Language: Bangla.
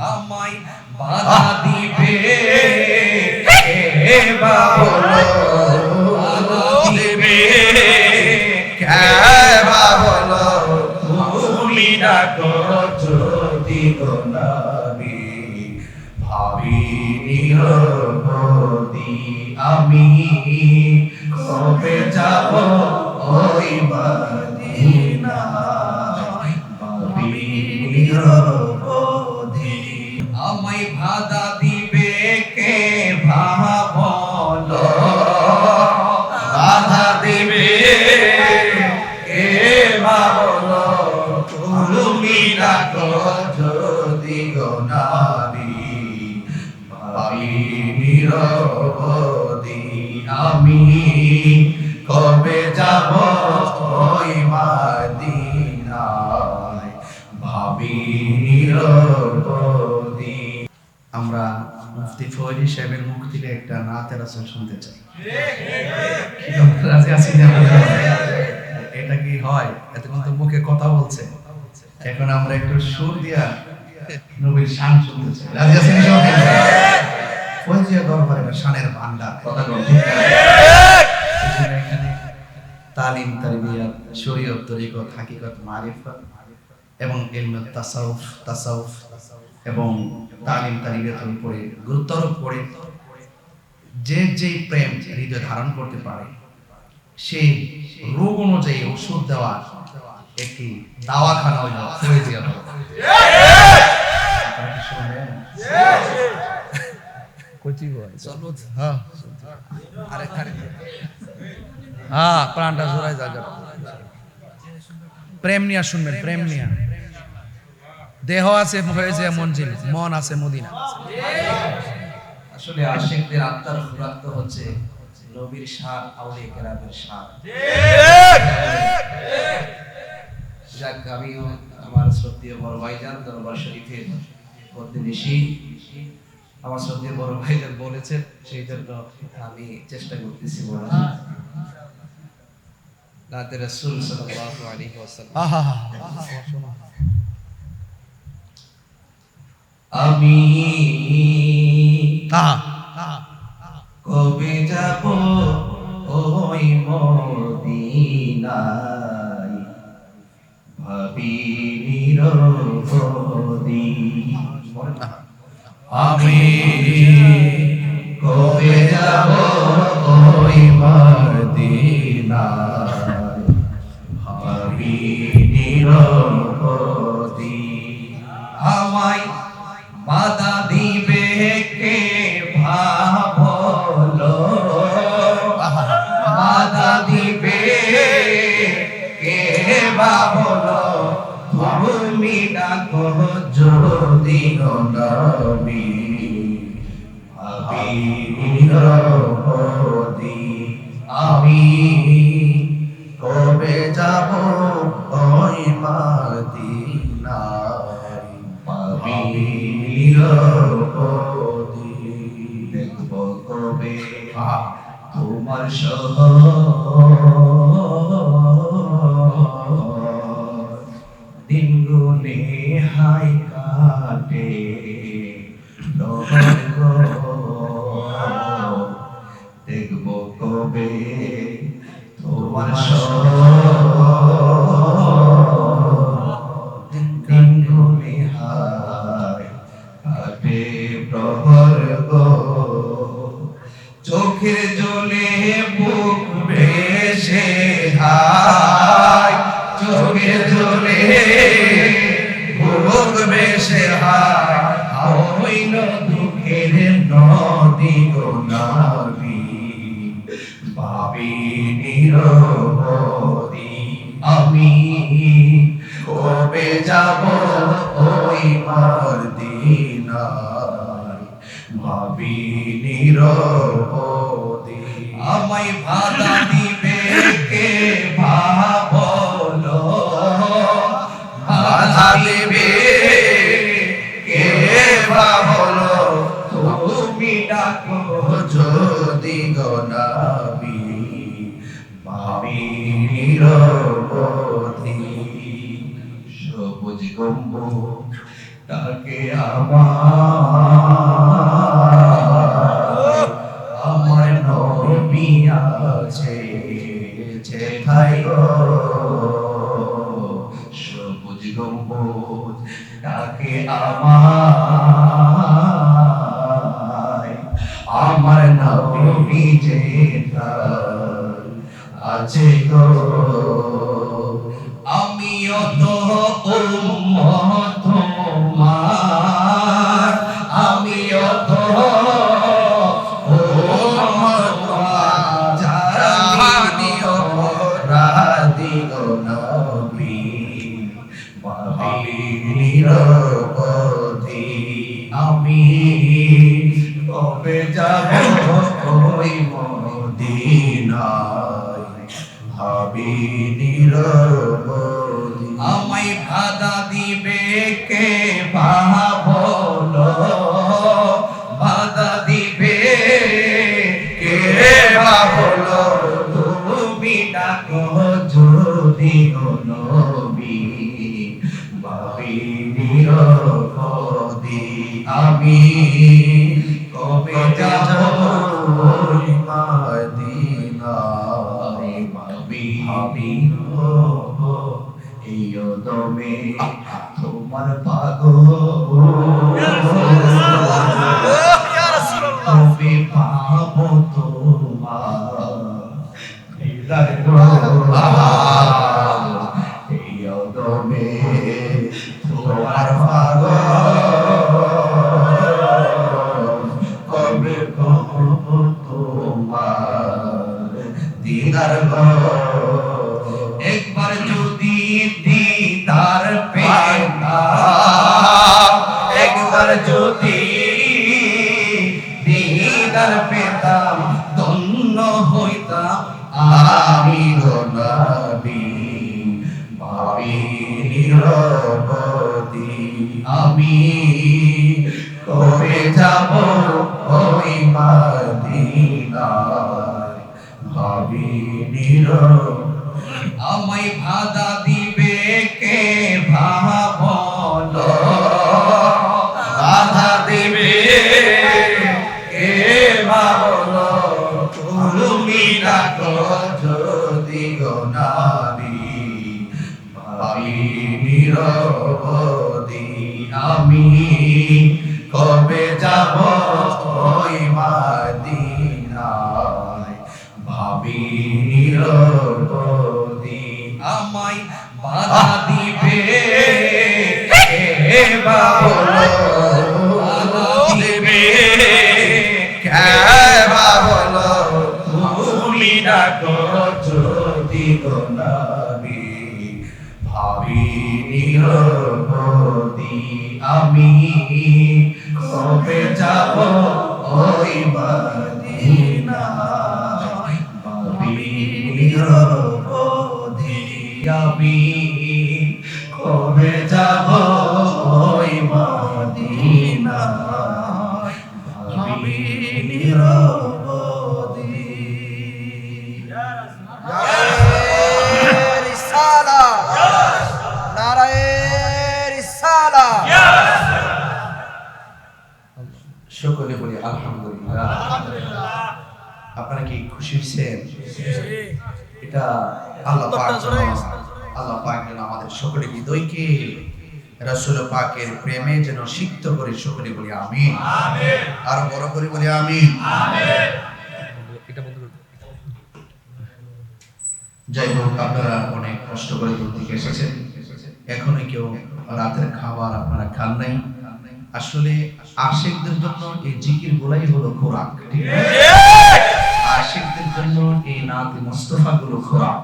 আমায় বাধা দিবে। দিবে। তুমি ডাকো যদি গো নবী ভাবি নিরবধি আমি কবে যাব ওই মদিনা যাব ওই মাদিনায়। ভাবি নিরবধি আমরা মুফতি ফৌজি সাহেবের মুখ থেকে একটা নাতের আসল শুনতে চাই। রাজি এটা কি হয়? এতক্ষণ তো মুখে কথা বলছে। এখন আমরা একটু সুর দিয়া নবীর শান শুনতে চাই। রাজি আছেন সবাই? ফৌজিয়া দরবারে শানের ভান্ডার। কথা বলতে এখানে তালিম তারবিয়াত শরীয়ত তরিকত হাকিকত মারিফত এবং ইলমে তাসাউফ তাসাউফ এবং তালিম তালিমের উপরে গুরুত্ব আরোপ করে যে যে প্রেম হৃদয় ধারণ করতে পারে সেই রোগ অনুযায়ী ওষুধ দেওয়া একটি দাওয়াখানা হইল ফয়েজিয়া হল আপনারা কি শুনবেন? হ্যাঁ প্রাণটা জোড়াই যাবে প্রেম নিয়া শুনবেন, প্রেম নিয়া। দেহ আছে হয়েছে মঞ্জিল মন আছে মদিনা। আসলে আশেকদের আত্মার হচ্ছে নবীর সার কেরামের সার। যাক, আমিও আমার শ্রদ্ধেয় বড় ভাইজান দরবার শরীফের প্রতিবেশী আমার শ্রদ্ধেয় বড় ভাইজান বলেছেন, সেই জন্য আমি চেষ্টা করতেছি বলার। নাতে রাসূল সাল্লাল্লাহু আলাইহি ওয়াসাল্লাম আহা আমি কবে যাব ওই মদিনায়? ভাবি নিরবধি। আমি কবে যাব ওই মদিনায়? আমি কবে যাব ওই নিরবধি দেখব কবে তোমার সহ প্রহর জলে বুক ভেসে হায়। চোখের জলে বুক ভেসে হায়। আমি কবে যাব ওই মদিনায়? ভাবি নিরবধি আমায় বাধা দিবে কে ভাবল বাধা দিবে গম্বুজ ডাকে আমার আমার সবুজ ডাকে আমার আমার আছে গো। আমিও তো ভাবি নিরবধি আমায় বাধা দিবে কে? ভাবলো বাধা দিবে কে ভাবলো তুমি ডাকো যদি নবী ভাবি নিরবধি আমি দমে তোমার পাগল। দিদার পেতাম, ধন্য হইতাম। আমি নবী ভাবি আমি কবে যাব ওই মদিনায়? ভাবি বাধা দিবে নারী ভাবি নিরবধি আমি কবে যাব ওই মাদিনায়? ভাবি নিরবধি আমায় বাধা দিবে। কে বাবলো আমি কবে যাব ওই মদিনায়? আমি কবে যাব ওই মদিনায়? ভাবি আপনারা কি খুশি হয়েছেন? এটা আল্লাহ পাক আল্লাহ পাক যেন আমাদের সকলের হৃদয়কে রাসূল পাকের প্রেমে যেন সিক্ত করে সকলে বলি আমিন। আর বড় করে বলি আমিন। যাই হোক আপনারা অনেক কষ্ট করে দূর থেকে এসেছেন। এখনও কেউ রাতের খাবার আপনারা খান নাই। আসলে আশেকদের জন্য এই জিকির গুলাই হলো খোরাক ঠিক আছে জন্য এই নাত মুস্তফা গুলো খোরাক